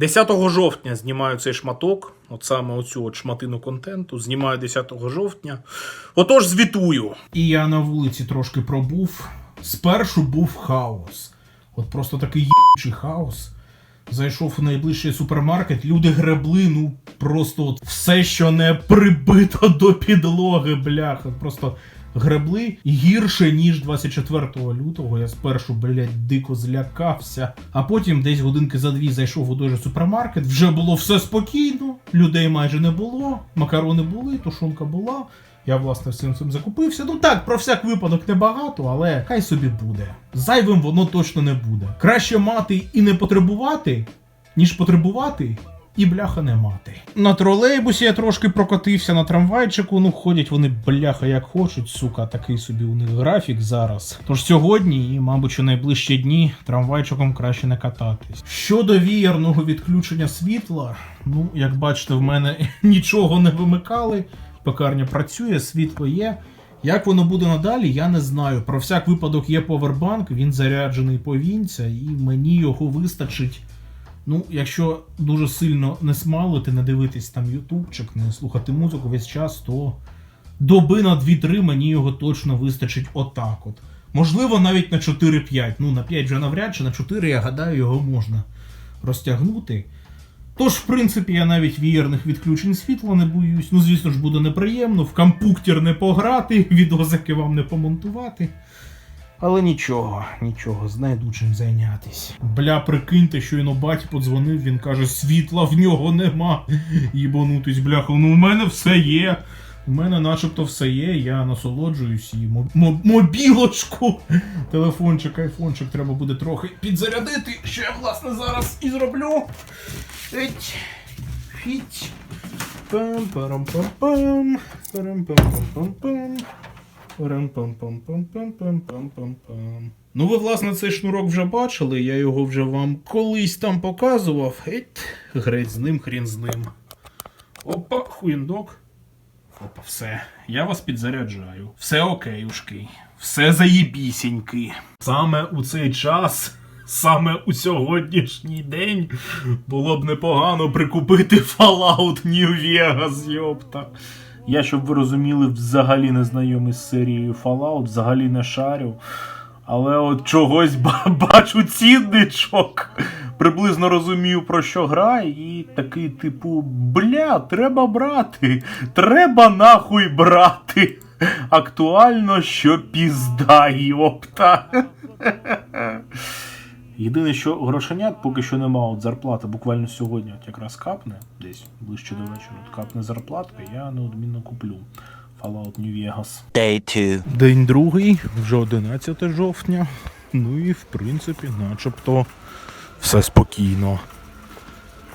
10 жовтня знімаю цей шматок, от саме оцю от шматину контенту. Знімаю 10 жовтня. Отож, звітую. І я на вулиці трошки пробув. Спершу був хаос. От просто такий їбучий хаос. Зайшов у найближчий супермаркет, люди гребли, ну просто от все, що не прибито до підлоги, бляха. Просто гребли гірше, ніж 24 лютого. Я спершу, блядь, дико злякався. А потім десь годинки за дві зайшов у той супермаркет. Вже було все спокійно, людей майже не було, макарони були, тушонка була. Я, власне, всім цим закупився. Ну так, про всяк випадок небагато, але хай собі буде. Зайвим воно точно не буде. Краще мати і не потребувати, ніж потребувати. І бляха не мати. На тролейбусі я трошки прокотився на трамвайчику. Ну, ходять вони бляха як хочуть, сука, такий собі у них графік зараз. Тож сьогодні і, мабуть, у найближчі дні трамвайчиком краще не кататись. Щодо віярного відключення світла, ну, як бачите, в мене нічого не вимикали. Пекарня працює, світло є. Як воно буде надалі, я не знаю. Про всяк випадок є повербанк, він заряджений повінця, і мені його вистачить. Ну, якщо дуже сильно не смалити, не дивитись там ютубчик, не слухати музику весь час, то доби на 2-3 мені його точно вистачить отак от. Можливо, навіть на 4-5. Ну, на 5 вже навряд чи на 4, я гадаю, його можна розтягнути. Тож, в принципі, я навіть вієрних відключень світла не боюсь. Ну, звісно ж, буде неприємно, в компуктер не пограти, відозики вам не помонтувати. Але нічого, нічого, знайду чим зайнятись. Бля, прикиньте, щойно батя подзвонив, він каже, світла в нього нема. Їбанутись, бляха, ну у мене все є. У мене начебто все є, я насолоджуюсь і мо- мо- мобілочку. Телефончик, айфончик треба буде трохи підзарядити, що я власне зараз і зроблю. Еть, фіть. Пам парам пам пам парам пам пам пам пам Рам-пам-пам-пам-пам-пам-пам-пам. Ну, ви, власне, цей шнурок вже бачили, я його вже вам колись там показував. Еть, греть з ним, хрін з ним. Опа, хуєндок. Опа, все. Я вас підзаряджаю. Все окейушки. Все заєбісіньки. Саме у цей час, саме у сьогоднішній день було б непогано прикупити Fallout New Vegas, йопта. Я, щоб ви розуміли, взагалі не знайомий з серією Fallout, взагалі не шарю. Але от чогось ба- бачу цінничок. Приблизно розумію, про що гра, і такий, типу, бля, треба брати. Треба нахуй брати. Актуально, що пізда, йопта. Єдине, що грошенят поки що нема, от зарплата буквально сьогодні от якраз капне, десь ближче до вечора. От капне зарплатка, я неодмінно куплю Fallout New Vegas. Day 2. День другий, вже 11 жовтня. Ну і в принципі, начебто все спокійно.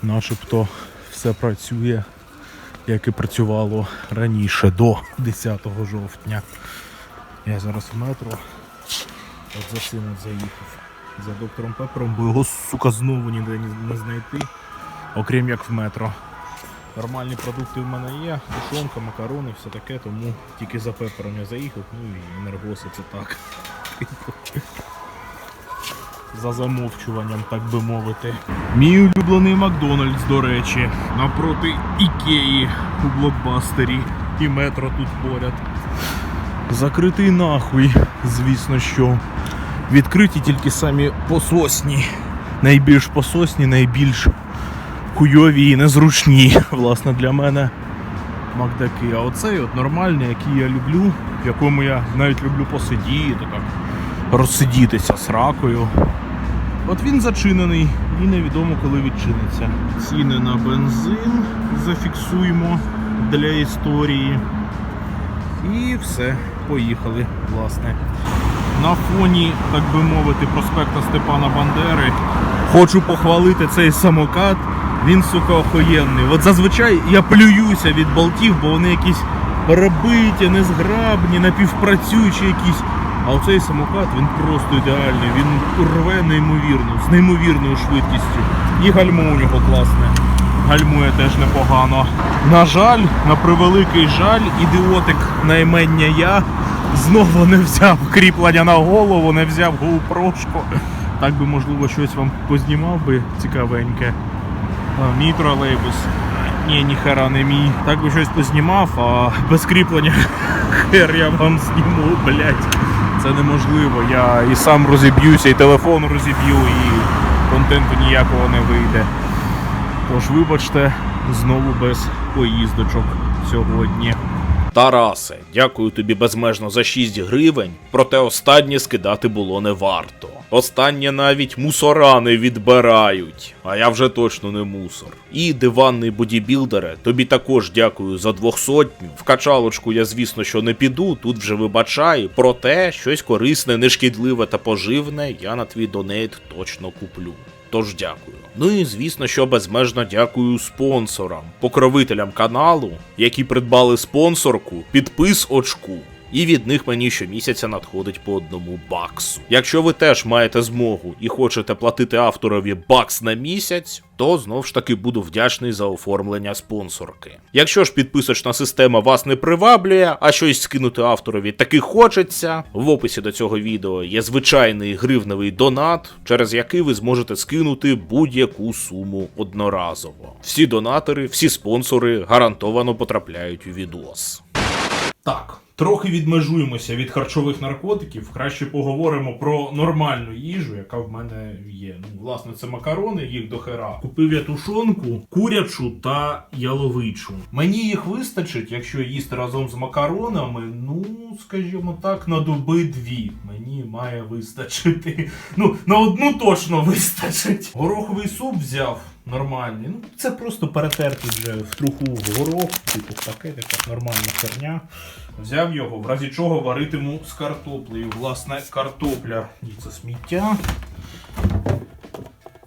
Начебто все працює, як і працювало раніше, до 10 жовтня. Я зараз в метро. От за сином заїхав. За доктором Пепером, бо його, сука, знову ніде не- знайти, окрім як в метро. Нормальні продукти в мене є, тушонка, макарони, все таке, тому тільки за пепером я заїхав, ну і енергоси це так. За замовчуванням, так би мовити. Мій улюблений Макдональдс, до речі, напроти Ікеї у блокбастері і метро тут поряд. Закритий нахуй, звісно що. Відкриті тільки самі пососні. Найбільш пососні, найбільш хуйові і незручні, власне, для мене макдаки. А оцей от нормальний, який я люблю, в якому я навіть люблю посидіти, так розсидітися з ракою. От він зачинений і невідомо коли відчиниться. Ціни на бензин зафіксуємо для історії. І все, поїхали, власне. На фоні, так би мовити, проспекта Степана Бандери. Хочу похвалити цей самокат. Він, сука, охуєнний. От зазвичай я плююся від болтів, бо вони якісь перебиті, незграбні, напівпрацюючі якісь. А оцей самокат він просто ідеальний. Він рве неймовірно, з неймовірною швидкістю. І гальмо у нього класне. Гальмує теж непогано. На жаль, на превеликий жаль, ідіотик на імення я знову не взяв кріплення на голову, не взяв GoPro. Так би, можливо, щось вам познімав би цікавеньке. А, мій тролейбус. Ні, ніхера не мій. Так би щось познімав, а без кріплення хер я вам зніму, блядь. Це неможливо. Я і сам розіб'юся, і телефон розіб'ю, і контенту ніякого не вийде. Тож, вибачте, знову без поїздочок сьогодні. Тарасе, дякую тобі безмежно за 6 гривень, проте останнє скидати було не варто. Останнє навіть мусора не відбирають, а я вже точно не мусор. І диванний бодібілдере, тобі також дякую за двохсотню. В качалочку я, звісно, що не піду, тут вже вибачаю, проте щось корисне, нешкідливе та поживне я на твій донейт точно куплю. Тож дякую. Ну і звісно, що безмежно дякую спонсорам, покровителям каналу, які придбали спонсорку, підпис очку. І від них мені щомісяця надходить по одному баксу. Якщо ви теж маєте змогу і хочете платити авторові бакс на місяць, то знов ж таки буду вдячний за оформлення спонсорки. Якщо ж підписочна система вас не приваблює, а щось скинути авторові таки хочеться, в описі до цього відео є звичайний гривневий донат, через який ви зможете скинути будь-яку суму одноразово. Всі донатори, всі спонсори гарантовано потрапляють у відос. Так, трохи відмежуємося від харчових наркотиків. Краще поговоримо про нормальну їжу, яка в мене є. Ну, власне, це макарони, їх до хера. Купив я тушонку, курячу та яловичу. Мені їх вистачить, якщо їсти разом з макаронами. Ну, скажімо так, на доби дві. Мені має вистачити. Ну, на одну точно вистачить. Гороховий суп взяв. Нормальний. Ну, це просто перетерти вже в труху горох, типу таке, така нормальна херня. Взяв його, в разі чого варитиму з картоплею. Власне, картопля. І це сміття.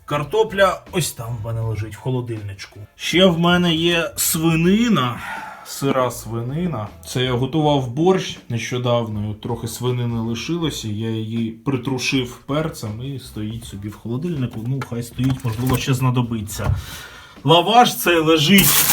Картопля ось там в мене лежить в холодильничку. Ще в мене є свинина. Сира свинина. Це я готував борщ нещодавно. Трохи свинини лишилося. Я її притрушив перцем і стоїть собі в холодильнику. Ну, хай стоїть, можливо, ще знадобиться. Лаваш цей лежить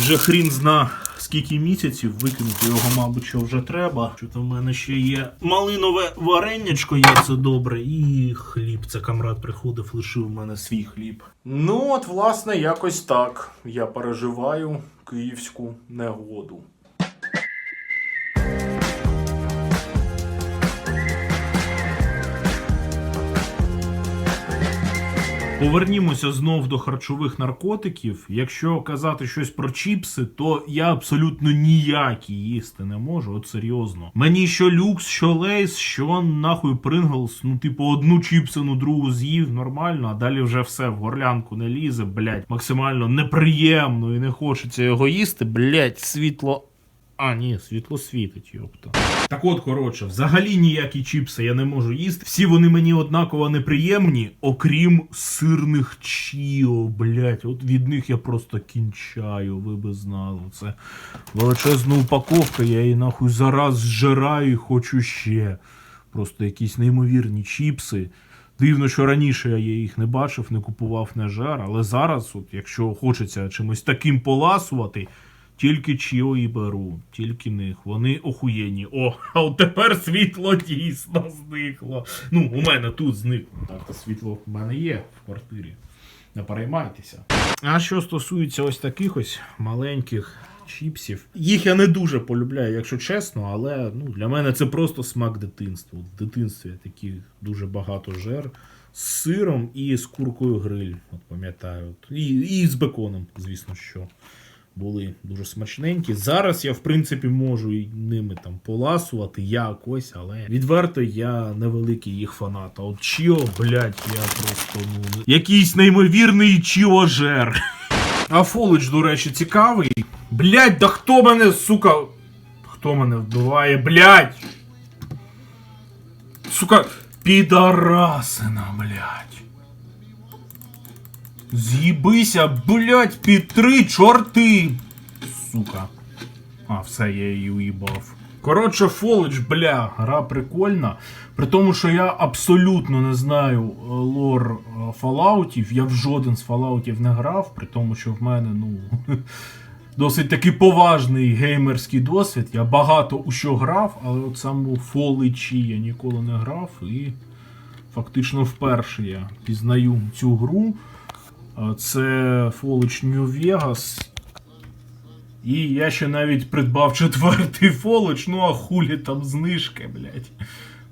вже хрін зна скільки місяців. Викинути його, мабуть, що вже треба. Що то в мене ще є малинове вареннячко, є це добре, і хліб. Це камрад приходив, лишив в мене свій хліб. Ну, от, власне, якось так. Я переживаю київську негоду. Повернімося знов до харчових наркотиків. Якщо казати щось про чіпси, то я абсолютно ніякі їсти не можу. От серйозно. Мені що люкс, що лейс, що нахуй Принглс. Ну, типу, одну чіпсину, другу з'їв нормально, а далі вже все в горлянку не лізе, блять. Максимально неприємно і не хочеться його їсти, блять, світло. А, ні, світло світить, йопта. Так от, коротше, взагалі ніякі чіпси я не можу їсти. Всі вони мені однаково неприємні, окрім сирних чіо, блять. От від них я просто кінчаю, ви би знали. Це величезна упаковка, я її нахуй зараз зжираю і хочу ще. Просто якісь неймовірні чіпси. Дивно, що раніше я їх не бачив, не купував, не жар, але зараз, от, якщо хочеться чимось таким поласувати, тільки Чіо і беру, тільки них. Вони охуєнні. О, а от тепер світло дійсно зникло. Ну, у мене тут зникло. Так, то світло в мене є в квартирі. Не переймайтеся. А що стосується ось таких ось маленьких чіпсів, їх я не дуже полюбляю, якщо чесно, але ну, для мене це просто смак дитинства. В дитинстві я такі дуже багато жер. З сиром і з куркою гриль, от пам'ятаю. І, і з беконом, звісно, що були дуже смачненькі. Зараз я, в принципі, можу ними там поласувати якось, але відверто я невеликий їх фанат. А от Чіо, блядь, я просто ну. Якийсь неймовірний чіожер. А Фолич, до речі, цікавий. Блядь, да хто мене, сука. Хто мене вбиває, блядь? Сука, підарасина, блядь. З'їбися, блядь, під три чорти. Сука. А, все, я її уїбав. Коротше, Фолич, бля, гра прикольна. При тому, що я абсолютно не знаю е, лор е, фалаутів. Я в жоден з фалаутів не грав, при тому, що в мене, ну. Досить таки поважний геймерський досвід. Я багато у що грав, але от саму Фоличі я ніколи не грав і фактично вперше я пізнаю цю гру. Це Фолич New Vegas. І я ще навіть придбав четвертий фолич, ну а хулі там знижки, блядь.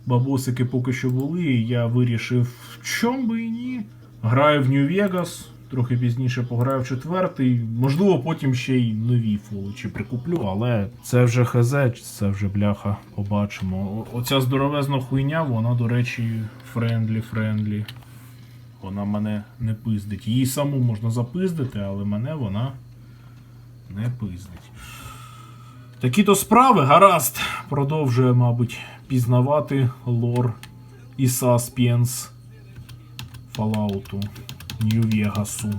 Бабосики поки що були, і я вирішив, чом би і ні. Граю в Vegas, трохи пізніше пограю в четвертий. Можливо, потім ще й нові фоличі прикуплю, але це вже хз, це вже бляха, побачимо. Оця здоровезна хуйня, вона, до речі, френдлі-френдлі. Вона мене не пиздить. Її саму можна запиздити, але мене вона не пиздить. Такі то справи, гаразд. Продовжує, мабуть, пізнавати лор і саспенс Фалауту Нью-Вегасу.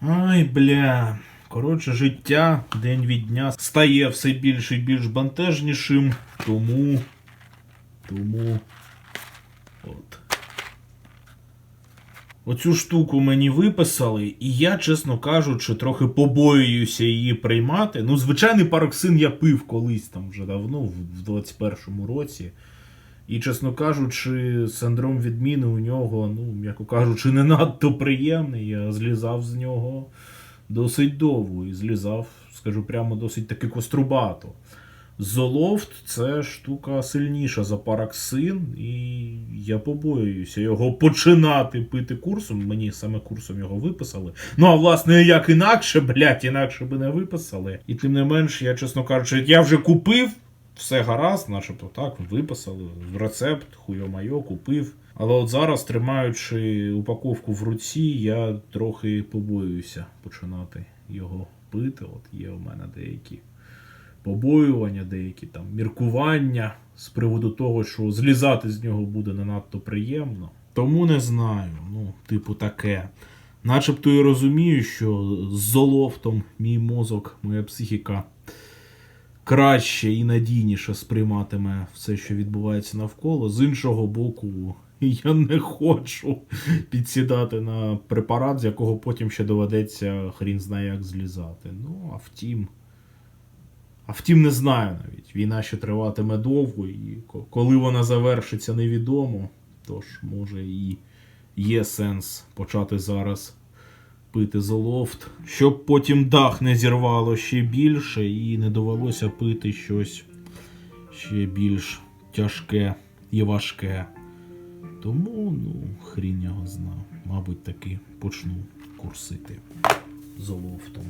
Ай, бля. Коротше, життя день від дня стає все більш і більш бентежнішим, тому. Тому. От. Оцю штуку мені виписали, і я, чесно кажучи, трохи побоююся її приймати. Ну, звичайний пароксин я пив колись там вже давно, в в 21-му році. І, чесно кажучи, синдром відміни у нього, ну, м'яко кажучи, не надто приємний. Я злізав з нього досить довго і злізав, скажу прямо, досить таки кострубато. Золофт це штука сильніша за параксин, і я побоююся його починати пити курсом. Мені саме курсом його виписали. Ну а власне, як інакше, блядь, інакше би не виписали. І тим не менш, я чесно кажучи, я вже купив, все гаразд, начебто так, виписали. Рецепт, хуйо-майо, купив. Але от зараз, тримаючи упаковку в руці, я трохи побоююся починати його пити. От є у мене деякі побоювання, деякі там міркування з приводу того, що злізати з нього буде не надто приємно. Тому не знаю. Ну, типу, таке. Начебто і розумію, що з золофтом мій мозок, моя психіка краще і надійніше сприйматиме все, що відбувається навколо. З іншого боку, я не хочу підсідати на препарат, з якого потім ще доведеться хрін знає як злізати. Ну, а втім. А втім, не знаю навіть. Війна ще триватиме довго, і коли вона завершиться, невідомо. Тож, може, і є сенс почати зараз пити золофт, щоб потім дах не зірвало ще більше і не довелося пити щось ще більш тяжке і важке. Тому, ну, хрін його. Мабуть, таки почну курсити золофтом.